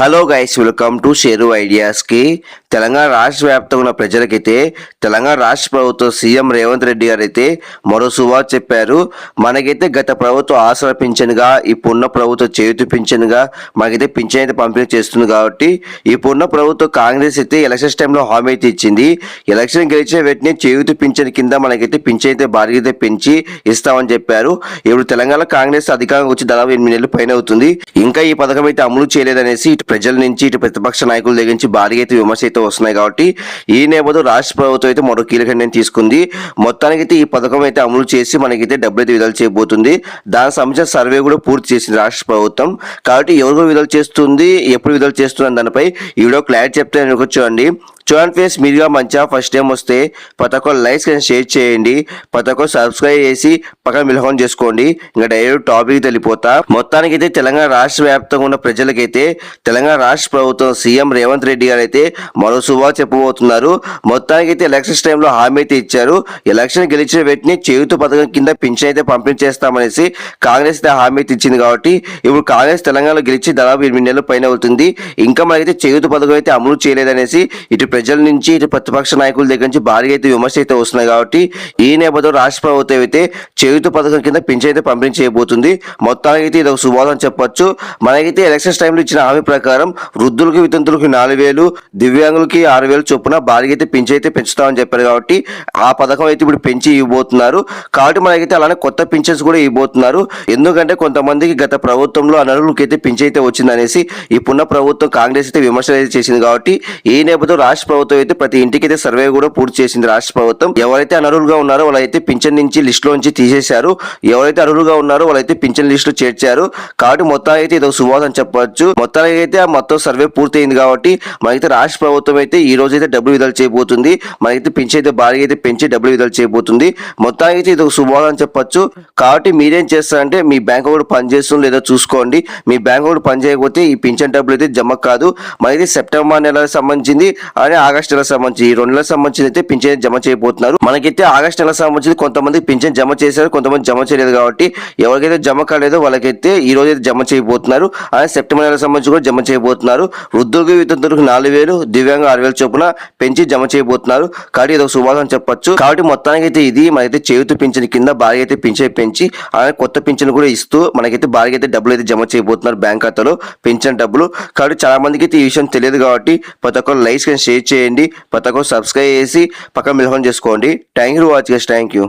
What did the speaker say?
Hello guys welcome to Sheru ఐడియాస్కి Telangana రాష్ట్ర వ్యాప్తంగా ఉన్న ప్రజలకైతే తెలంగాణ రాష్ట్ర ప్రభుత్వం సీఎం రేవంత్ రెడ్డి గారు అయితే మరో సువార్ చెప్పారు. మనకైతే గత ప్రభుత్వం ఆసరా పింఛన్గా ఇప్పుడున్న ప్రభుత్వం చేతి పింఛన్గా మనకైతే పింఛన్ అయితే పంపిణీ చేస్తుంది కాబట్టి ఇప్పుడున్న ప్రభుత్వం కాంగ్రెస్ అయితే ఎలక్షన్స్ టైంలో హామీ అయితే ఇచ్చింది. ఎలక్షన్ గెలిచిన వెంటనే చేయూతి పింఛన్ కింద మనకైతే పింఛన్ అయితే భారీ అయితే పెంచి ఇస్తామని చెప్పారు. ఇప్పుడు తెలంగాణ కాంగ్రెస్ అధికారంగా వచ్చి దాదాపు ఎనిమిది నెలలు పైన అవుతుంది. ఇంకా ఈ పథకం అయితే అమలు చేయలేదనేసి ఇటు ప్రజల నుంచి ఇటు ప్రతిపక్ష నాయకుల దగ్గర నుంచి భారీ అయితే విమర్శ అయితే వస్తున్నాయి కాబట్టి ఈ నేపథ్యంలో రాష్ట్ర ప్రభుత్వం అయితే మరో కీలక నిర్ణయం తీసుకుంది. మొత్తానికి అయితే ఈ పథకం అయితే అమలు చేసి మనకైతే డబ్బులు అయితే విడుదల చేయబోతుంది. దానికి సంబంధించిన సర్వే కూడా పూర్తి చేసింది రాష్ట్ర ప్రభుత్వం. కాబట్టి ఎవరు విడుదల చేస్తుంది ఎప్పుడు విడుదల చేస్తుంది దానిపై ఈ వీడియో క్లారిటీ చెప్తే చూడండి. చూడండి ఫేస్ మీరుగా మంచిగా ఫస్ట్ టైం వస్తే పతకో ఒక్క లైక్స్ కానీ షేర్ చేయండి. పతకో సబ్స్క్రైబ్ చేసి పక్కన మిలహం చేసుకోండి. ఇంకా డైరెక్ట్ టాపిక్ తెలిపోతా. మొత్తానికి అయితే తెలంగాణ రాష్ట్ర వ్యాప్తంగా ఉన్న ప్రజలకైతే తెలంగాణ రాష్ట్ర ప్రభుత్వం సీఎం రేవంత్ రెడ్డి గారు అయితే మరో శుభా చెప్పబోతున్నారు. మొత్తానికి అయితే ఎలక్షన్స్ టైంలో హామీ అయితే ఇచ్చారు. ఎలక్షన్ గెలిచిన వెంటనే చేయుత పథకం కింద పింఛన్ అయితే పంపిణీ చేస్తామనేసి కాంగ్రెస్ అయితే హామీ అయితే ఇచ్చింది కాబట్టి ఇప్పుడు కాంగ్రెస్ తెలంగాణలో గెలిచి దాదాపు ఎనిమిది నెలల పైన అవుతుంది. ఇంకా మనకైతే చేయుత పథకం అయితే అమలు చేయలేదనేసి ఇటు ప్రజల నుంచి ఇటు ప్రతిపక్ష నాయకుల దగ్గర నుంచి భారీ అయితే విమర్శ అయితే వస్తున్నాయి కాబట్టి ఈ నేపథ్యంలో రాష్ట్ర ప్రభుత్వం అయితే చేయుత పథకం కింద పింఛన్ అయితే పంపిణీ చేయబోతుంది మొత్తానికి అయితే ఇది ఒక శుభోదం చెప్పొచ్చు. మనకైతే ఎలక్షన్స్ టైంలో ఇచ్చిన హామీ ప్రకారం వృద్ధులకు వితంతులకు నాలుగు వేలు దివ్యాంగులకి ఆరు వేలు చొప్పున భారీగా అయితే పింఛన్ అయితే పెంచుతామని చెప్పారు కాబట్టి ఆ పథకం అయితే ఇప్పుడు పెంచి ఇవ్వబోతున్నారు. కాబట్టి మనకైతే అలానే కొత్త పింఛన్స్ కూడా ఇవ్వబోతున్నారు. ఎందుకంటే కొంతమందికి గత ప్రభుత్వంలో అనర్హులకి అయితే పింఛన్ అయితే వచ్చిందనేసి ఇప్పుడున్న ప్రభుత్వం కాంగ్రెస్ అయితే విమర్శలు అయితే చేసింది కాబట్టి ఈ నేపథ్యంలో రాష్ట్ర ప్రభుత్వం అయితే ప్రతి ఇంటికి అయితే సర్వే కూడా పూర్తి చేసింది రాష్ట్ర ప్రభుత్వం. ఎవరైతే అనర్హులుగా ఉన్నారో వాళ్ళైతే పింఛన్ నుంచి లిస్ట్ లోంచి తీసేశారు. ఎవరైతే అర్హులుగా ఉన్నారో వాళ్ళైతే పింఛన్ లిస్టు చేర్చారు. కాబట్టి మొత్తానికి అయితే ఇది ఒక అని చెప్పొచ్చు. మొత్తానికి అయితే ఆ మొత్తం సర్వే పూర్తయింది కాబట్టి మనకైతే రాష్ట్ర ప్రభుత్వం అయితే ఈ రోజు అయితే డబ్బులు విడుదల చేయబోతుంది. మనకైతే పింఛన్ అయితే భారీగా అయితే పెంచి డబ్బులు విడుదల చేయబోతుంది. మొత్తానికి అయితే ఇది ఒక అని చెప్పొచ్చు. కాబట్టి మీరేం చేస్తారంటే మీ బ్యాంక్ అకౌంట్ పనిచేస్తుంది లేదో చూసుకోండి. మీ బ్యాంక్ అకౌంట్ పని చేయకపోతే ఈ పింఛన్ డబ్బులు అయితే జమ కాదు. మనకి సెప్టెంబర్ నెలకు సంబంధించింది. అలానే ఆగస్టు నెల సంబంధించి ఈ రెండు నెలల సంబంధించి అయితే పింఛన్ జమ చేయబోతున్నారు. మనకైతే ఆగస్ట్ నెల సంబంధించి కొంతమంది పింఛన్ జమ చేశారు కొంతమంది జమ చేయలేదు కాబట్టి ఎవరికైతే జమ కాలేదో వాళ్ళకైతే ఈ రోజు అయితే జమ చేయబోతున్నారు. అలానే సెప్టెంబర్ నెల సంబంధించి కూడా జమ చేయబోతున్నారు. వృద్ధులకు వితంతులకు నాలుగు వేలు దివ్యాంగ ఆరు వేలు చొప్పున పెంచి జమ చేయబోతున్నారు. కాబట్టి ఇది ఒక శుభాగం చెప్పొచ్చు. కాబట్టి మొత్తానికి అయితే ఇది మనకైతే చేయుతు పింఛన్ కింద భారీ అయితే పింఛన్ పెంచి అలానే కొత్త పింఛన్ కూడా ఇస్తూ మనకైతే భారీ అయితే డబ్బులు అయితే జమ చేయబోతున్నారు బ్యాంక్ ఖాతాలో పింఛన్ డబ్బులు. కాబట్టి చాలా మందికి అయితే ఈ విషయం తెలియదు కాబట్టి ప్రతి ఒక్కరు లైక్స్ షేర్ షేర్ చేయండి ప్రతి సబ్స్క్రైబ్ చేసి పక్కన మిలహం చేసుకోండి. Thank you watch thank you